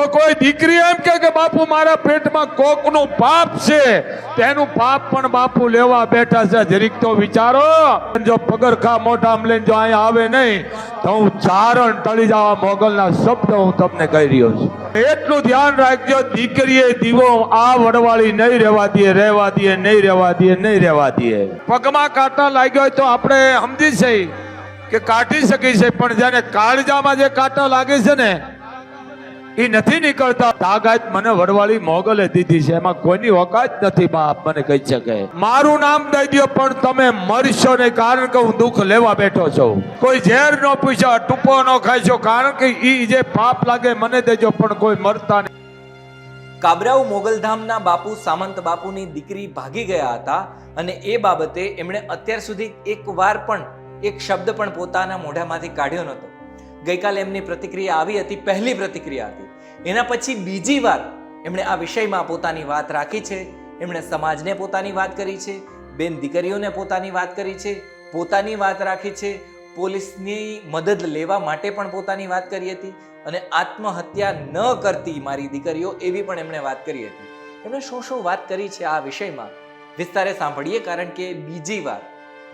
તો કોઈ દીકરી એમ કે બાપુ, મારા પેટમાં કોકનું પાપ છે. તેનું પાપ પણ બાપુ લેવા બેઠા છે. જરીક તો વિચારો જો પગરખા મોઢામાં લઈને જો અહીંયા આવે નહીં, તો હું ચારણ ટળી જવા મોગલના શબ્દ હું તમને કહી રહ્યો છું. એટલું ધ્યાન રાખજો, દીકરીએ દીવો આ વડવાળી નહીં રહેવા દે રહેવા દે, નહીં રહેવા દે, નહીં રહેવા દે. પગમાં કાંટા લાગ્યો હોય તો આપણે સમજી છે કે કાઢી શકી છે પણ જ્યારે કાળજામાં જે કાંટા લાગે છે ને એ નથી નીકળતા. તાગાત મને વડવાળી મોગલે દીધી છે. એમાં કોઈની ઓકાત નથી બાપ, મને કહી શકે. મારું નામ દઈ દો પણ તમે મરશો નહીં, કારણ કે હું દુઃખ લેવા બેઠો છું. કોઈ ઝેર નો પૂછ્યો ટૂંપો નો ખાઈશો કારણ કે ઈ જે પાપ લાગે મને દેજો, પણ કોઈ મરતા નહીં. કાબરાઉ મોગલધામના બાપુ સામંત બાપુની દીકરી ભાગી ગયા હતા અને એ બાબતે એમણે અત્યાર સુધી એક વાર પણ એક શબ્દ પણ પોતાના મોઢામાંથી કાઢ્યો નહોતો. ગઈકાલે એમની પ્રતિક્રિયા આવી હતી, પહેલી પ્રતિક્રિયા હતી. એના પછી બીજી વાર એમણે આ વિષયમાં પોતાની વાત રાખી છે. એમણે સમાજને પોતાની વાત કરી છે. બેન દીકરીઓને પોતાની વાત કરી છે. પોતાની વાત રાખી છે. પોલીસની મદદ લેવા માટે પણ પોતાની વાત કરી હતી અને આત્મહત્યા ન કરતી મારી દીકરીઓ એવી પણ એમણે વાત કરી હતી. એમણે શું શું વાત કરી છે આ વિષયમાં? વિસ્તારે સાંભળીએ કારણ કે બીજી વાર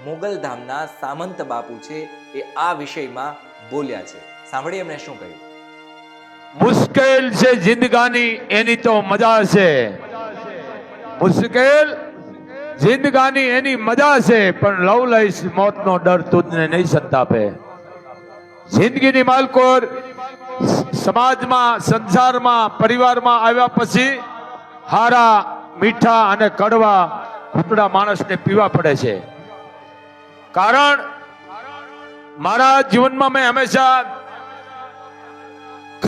મોગલધામના સામંત બાપુ છે એ આ વિષયમાં બોલ્યા છે. સાંભળીએ એમણે શું કહ્યું? મુશ્કેલ છે જિંદગાની, એની તો મજા છે. મુશ્કેલ જિંદગાની, એની મજા છે, પણ લવ લઈશ, મોતનો ડર તુજને નહીં સંતાપે. જિંદગીની માલકોર સમાજમાં, સંસારમાં, પરિવારમાં આવ્યા પછી હારા, મીઠા અને કડવા ઘૂંટડા માણસને પીવા પડે છે. કારણ, મારા જીવનમાં મેં હંમેશા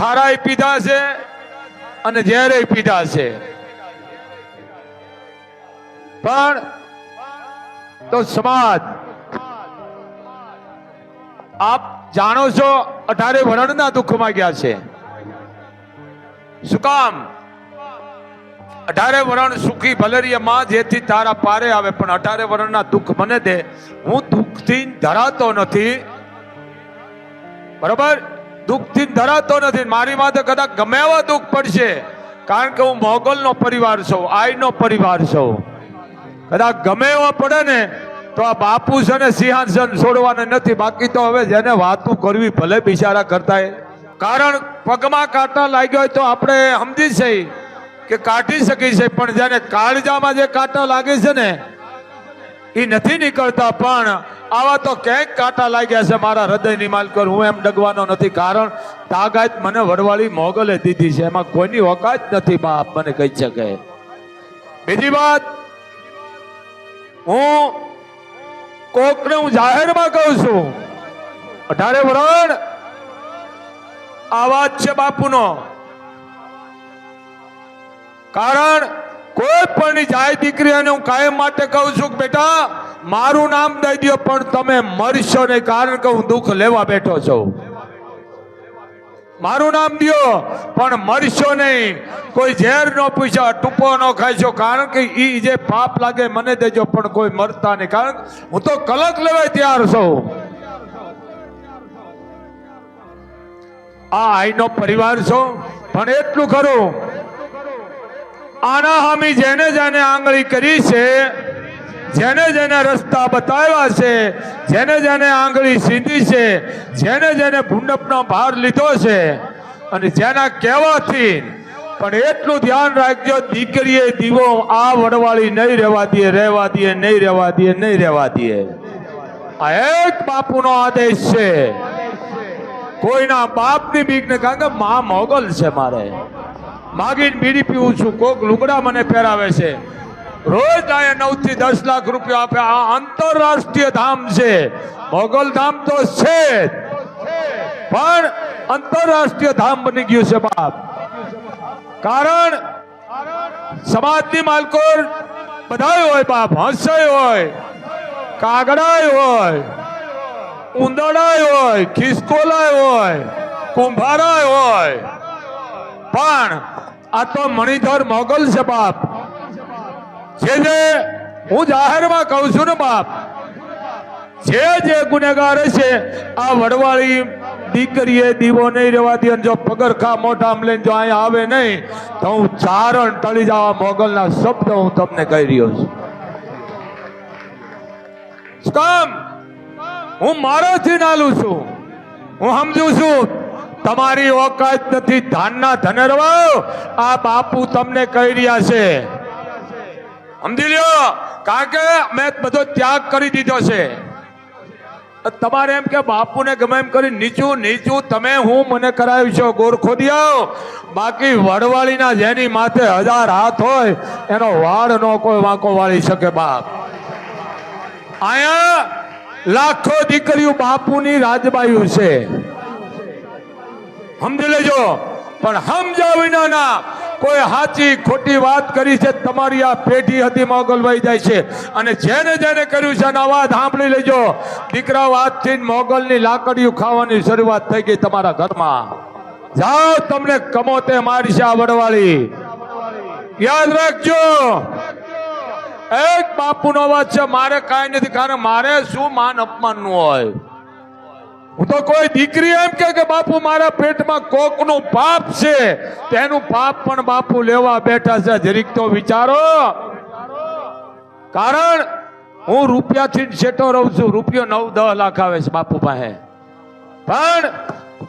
ખારાય પીધા છે અને ઝેરે પીધા છે. પણ તો સમાજ, આપ જાણો છો અઢારે વરણના દુઃખમાં ગયા છે. શું કામ? અઢારે વર્ણ સુખી ભલેરિયા માં જેથી તારા પારે આવે, પણ અઢારે વર્ણના દુઃખ મને દે. હું દુઃખથી ધરાતો નથી. બરોબર? દુઃખથી ધરાતો નથી. મારી માથે કદાચ ગમે એવા દુઃખ પડશે. કારણ કે હું મોગલનો પરિવાર છું, આઈનો પરિવાર છું. કદાચ ગમે એવા પડે ને, તો આ બાપુ છે ને સિંહાસન છોડવાના નથી. બાકી તો હવે જેને વાતું કરવી ભલે બિચારા કરતા કારણ પગમાં કાંટા લાગ્યો હોય તો આપણે સમજી છે કે કાઢી શકી છે પણ જ્યારે કાળજામાં જે કાંટા લાગે છે ને એ નથી નીકળતા, પણ આવા તો ક્યાંક કાંટા લાગ્યા છે મારા હૃદયની માલકર. હું એમ ડગવાનો નથી, કારણ તાકાત મને વડવાળી મોગલે દીધી છે. એમાં કોઈની ઓકાત નથી, બાપ, મને કહી શકે. બીજી વાત, હું કોકને હું જાહેરમાં કહું છું. અઢારે વરણ, આ વાત છે બાપુનો. કારણ કોઈ પણ જાય દીકરી અને હું કાયમ માટે કહું છું બેટા, મારું નામ દઈ દો પણ તમે મરશો નહીં, કારણ કે હું દુઃખ લેવા બેઠો છું. મારું નામ દો પણ મરશો નહીં. કોઈ ઝેર નો પૂછ્યો ટૂંપો નો ખાઈશો કારણ કે ઈ જે પાપ લાગે મને દેજો, પણ કોઈ મરતા નહીં. કારણ હું તો કલક લેવાય તૈયાર છું. આ આઈનો પરિવાર છો, પણ એટલું ખરું આના હામી જેને જેને આંગળી કરી છે, જેને જેને રસ્તા બતાવ્યા છે, જેને જેને આંગળી સીધી છે, જેને જેને ભૂંડપનો ભાર લીધો છે, અને જેના કહેવાથી પણ એટલું ધ્યાન રાખજો, દીકરીએ દીવો આ વડવાળી નહીં રહેવા દે રહેવા દે, નહીં રહેવા દે, નહીં રહેવા દે. આ એક બાપુનો આદેશ છે. કોઈના બાપની બીક ને કારણ કે, મા મોગલ છે મારે. માગીને બીડી પીવું છું કોક લુગડા મને પહેરાવે છે. રોજ અહીંયા નવથી દસ લાખ રૂપિયા આપે. આ આંતરરાષ્ટ્રીય ધામ છે. મોગલ ધામ તો છે. પણ આંતરરાષ્ટ્રીય ધામ બની ગયું છે બાપ. કારણ સમાજની માલકોર બધાય હોય બાપ. હંસાય હોય, કાગડાય હોય ઉંદડાય હોય, ખિસકોલાય હોય, કુંભારાય હોય. પણ આ તો મણિધર મોગલ છે બાપ. જે જે હું જાહેરમાં કહું છું ને બાપ, જે જે ગુનેગાર છે, આ વડવાળી દીકરીએ દીવો નહીં રહેવા દે જો પગરખા મોટા લઈને જો અહીંયા આવે નહીં, તો હું ચારણ ટળી જવા મોગલના શબ્દ હું તમને કહી રહ્યો છું. કામ? હું મારાથી નાલું છું. હું સમજુ છું. તમારી ઓકાત નથી, ધાનના ધનરવાઓ આ બાપુ તમને કહી રહ્યા છે. સમજી લ્યો, કારણ કે મેં બધો ત્યાગ કરી દીધો છે. તમારે એમ કે બાપુને ગમે એમ કરી, નીચું નીચું, તમે હું, મને કરાવ્યું છો ગોરખો દિયાઓ બાકી વડવાળીના જેની માથે હજાર હાથ હોય, એનો વાળ નો કોઈ વાંકો વાળી શકે બાપ. અહીંયા લાખો દીકરીઓ બાપુની રાજબાયું છે. સમજી લેજો. પણ સમજા વિનાના કોઈ સાચી ખોટી વાત કરી છે, તમારી આ પેઢી હતી મોગલ વહી જાય છે. અને જેને જેને કર્યું છે, એનો અવાજ સાંભળી લેજો. દીકરાઓ આજથી જ મોગલની લાકડીઓ ખાવાની શરૂઆત થઈ ગઈ તમારા ઘરમાં. જાઓ, તમને કમોતે મારી છે આ વડવાળી. યાદ રાખજો. એક બાપુનો અવાજ છે, મારે કાંઈ નથી, કારણ મારે શું માન અપમાનનું હોય? હું તો કોઈ દીકરી એમ કે બાપુ, મારા પેટમાં કોકનું પાપ છે. તેનું પાપ પણ બાપુ લેવા બેઠા છે. જરીક તો વિચારો. કારણ હું રૂપિયાથી છેટો રહું છું. રૂપિયો નવ, દહ લાખ આવે છે બાપુ પાસે. પણ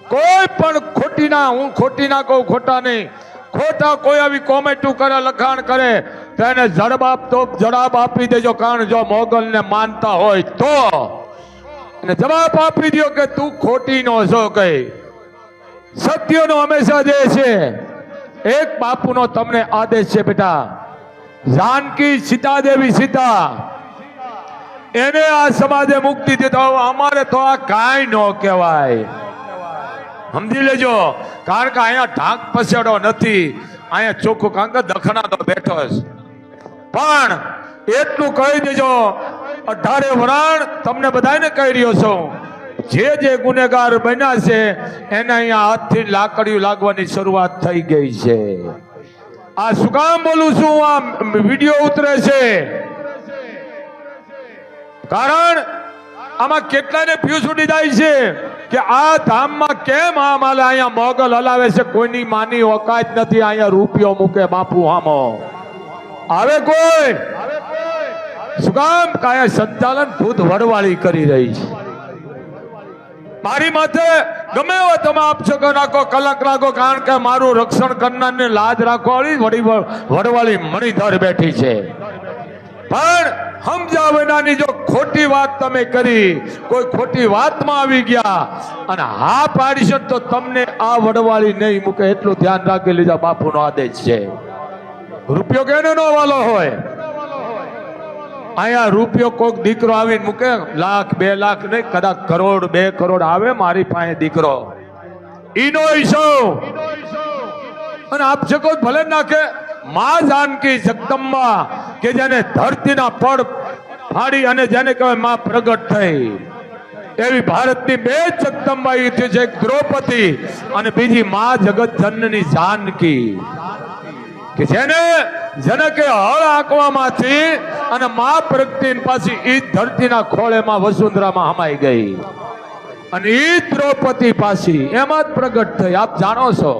કોઈ પણ ખોટી ના હું ખોટી ના કહું, ખોટા નહીં. ખોટા કોઈ આવી કોમેન્ટું કરે, લખાણ કરે, તો એને જડબાપ તો જવાબ આપી દેજો. કારણ જો મોગલને માનતા હોય તો. અને જવાબ આપી દો કે તું ખોટી નો છો કઈ. સત્યનો હંમેશા જે છે. એક બાપુનો તમને આદેશ છે, બેટા. જાનકી સીતા દેવી સીતા. એને આ સમાજે મુક્તિ દીધો અમારે તો આ કાંઈ ન કહેવાય. સમજી લેજો. કારણ કે અહીંયા ઢાંક પસેડો નથી. અહીંયા ચોખ્ખું કારણ કે દખણા તો બેઠો છે પણ એટલું કહી દેજો. અઢારે વરાણ તમને બધાને કહી રહ્યો છું. જે જે ગુનેગાર બન્યા છે, એને અહીંયા હાથથી લાકડીઓ લાગવાની શરૂઆત થઈ ગઈ છે. આ શું કામ બોલું છું? આ વીડિયો ઉતરે છે. કારણ આમાં કેટલાને ફ્યુઝ ઉડી જાય છે કે આ ધામમાં કેમ આ માલે અહીંયા મોગલ હલાવે છે? કોઈની માની ઓકાત નથી અહીંયા રૂપિયો મૂકે બાપુ આમો આવે કોઈ? શું કામ? કાયા સંચાલન ખુદ વડવાળી કરી રહી છે. મારી માથે ગમે એવો તમે આપશકો નાખો કલક રાખો કારણ કે મારું રક્ષણ કરનારને લાજ રાખવાળી વડી વડવાળી મણિધર બેઠી છે. પણ સમજા વિનાની જો ખોટી વાત તમે કરી, કોઈ ખોટી વાતમાં આવી ગયા, અને હા પાડીશો તો તમને આ વડવાળી નહીં મૂકે, એટલું ધ્યાન રાખી લીધા બાપુનો આદેશ છે. રૂપિયો કેનો નો વાલો હોય. અહીંયા રૂપિયો કોક દીકરો આવીને મૂકે, લાખ, બે લાખ નહીં, કદાચ કરોડ, બે કરોડ આવે મારી પાસે દીકરો. ઈનો ઈશો. અને આપ શકો ભલે નાખે, માં જાનકી જગદંબા કે જેને ધરતીના પડ ફાડી અને જેને કહેવાયમાં પ્રગટ થઈ. એવી ભારતની બે જગદંબા છે એક દ્રૌપદી અને બીજી મા જગત જાનકી. કે જેને જનકે હળ આંકવામાંથી અને મા પ્રગતિ પાછી ઈ ધરતીના ખોળેમાં વસુંધરામાં હમાઈ ગઈ. અને ઈ દ્રૌપદી પાછી એમાં જ પ્રગટ થઈ. આપ જાણો છો?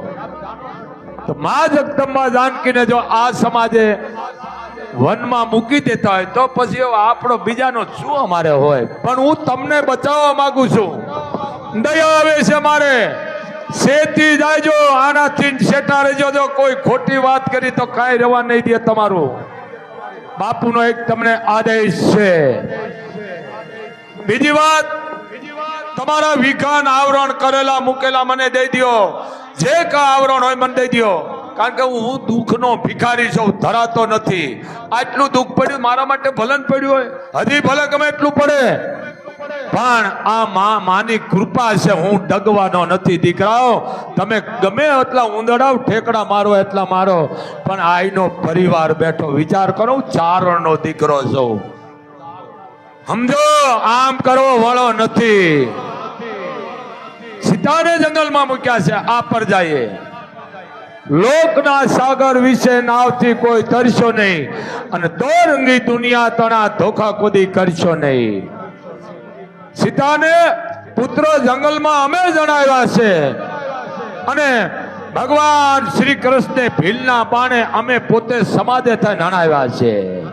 તો મા જગદંબા જાનકીને જો આ સમાજે વનમાં મૂકી દેતા હોય, તો પછી એવો આપણો બીજાનો શું અમારે હોય? પણ હું તમને બચાવવા માંગુ છું. દયા આવે છે મારે. શેતી જાયજો, આનાથી શેઠા રહેજો. જો કોઈ ખોટી વાત કરી તો કાંઈ રહેવા નહીં દે તમારું. બાપુનો એક તમને આદેશ છે. બીજી વાત, તમારા વિખાન આવરણ કરેલા, મૂકેલા મને દઈ દ્યો. જે કા આવરણ હોય મને દઈ દ્યો. કારણ કે હું દુઃખનો ભિખારી છું, ધરાતો નથી. આટલું દુઃખ પડ્યું, મારા માટે ભલન પડ્યું હોય. હજી ભલે ગમે એટલું પડે. પણ આ માં માની કૃપા છે, હું ડગવાનો નથી દીકરાઓ. તમે ગમે એટલા ઉંદડાવ ઠેકડા મારો, એટલા મારો. પણ આઈનો પરિવાર બેઠો, વિચાર કરો, ચારણનો દીકરો છું. સમજો, આમ કરવો વળો નથી. સીતાને જંગલમાં મૂક્યા છે, આ પર જઈએ. લોકના સાગર વિશે નાવથી કોઈ તરશો નહીં. અને દોરંગી દુનિયા તણા ધોખા કુદી કરશો નહીં. સીતાને પુત્ર જંગલમાં અમે જણાવ્યા છે. અને ભગવાન શ્રી કૃષ્ણે ભીલના પાણે અમે પોતે સમાધે થઈ નણાવ્યા છે.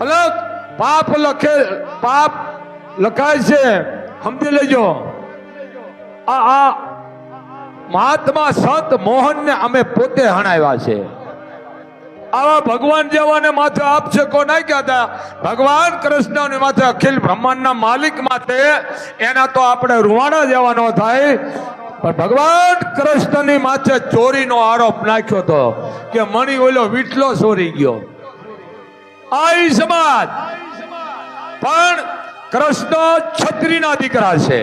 અલગ પાપ લખે, પાપ લખાય છે. સમજી લેજો. આ મહાત્મા સંત મોહનને અમે પોતે હણાવ્યા છે. આવા ભગવાન જેવાને માથે આપશે કો નહીં કહેતા ભગવાન કૃષ્ણને માથે અખિલ બ્રહ્માંડના માલિક માથે, એના તો આપણે રૂવાણા જેવા ન થાય. પણ ભગવાન કૃષ્ણની માથે ચોરીનો આરોપ નાખ્યો તો કે મણી ઓલો વીટલો ચોરી ગયો. આઈ સમાજ. પણ કૃષ્ણ છત્રીના દીકરા છે.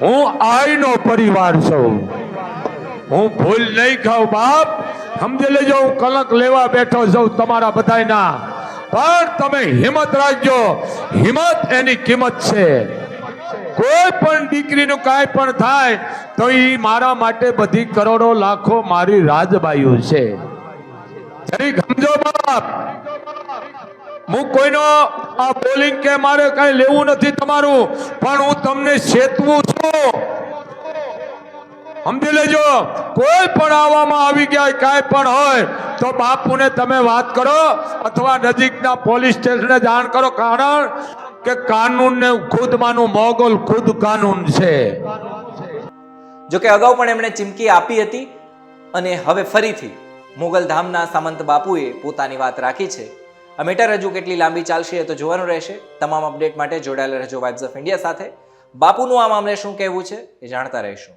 હું આઈનો પરિવાર છું. હું ભૂલ નહીં ખાઉં, બાપ. સમજી લેજો, હું કલંક લેવા બેઠો છું તમારા બધાયના. પણ તમે હિંમત રાખજો, હિંમત એની કિંમત છે. કોઈ પણ દીકરીનું કાંઈ પણ થાય, તો એ મારા માટે બધી કરોડો લાખો મારી રાજબાઈઓ છે. સમજો, બાપ. હું કોઈનો આ બોલિંગ કે મારે કઈ લેવું નથી તમારું, પણ હું તમને ચેતવું છું. સમજી લેજો, કોઈ પણ આવવામાં આવી ગયા, કાંઈ પણ હોય, તો બાપુને તમે વાત કરો અથવા નજીકના પોલીસ સ્ટેશને જાણ કરો. કારણ કે કાનૂન ને ખુદમાંનું મોગલ ખુદ કાનૂન છે. જો કે અગાઉ પણ એમણે ચીમકી આપી હતી અને હવે ફરીથી મોગલધામના સામંત બાપુએ પોતાની વાત રાખી છે. આ મેટર હજુ કેટલી લાંબી ચાલશે એ તો જોવાનું રહેશે. તમામ અપડેટ માટે જોડાયેલા રહેજો વાઇબ્સ ઓફ ઇન્ડિયા સાથે. બાપુનું આ મામલે શું કહેવું છે એ જાણતા રહીશું.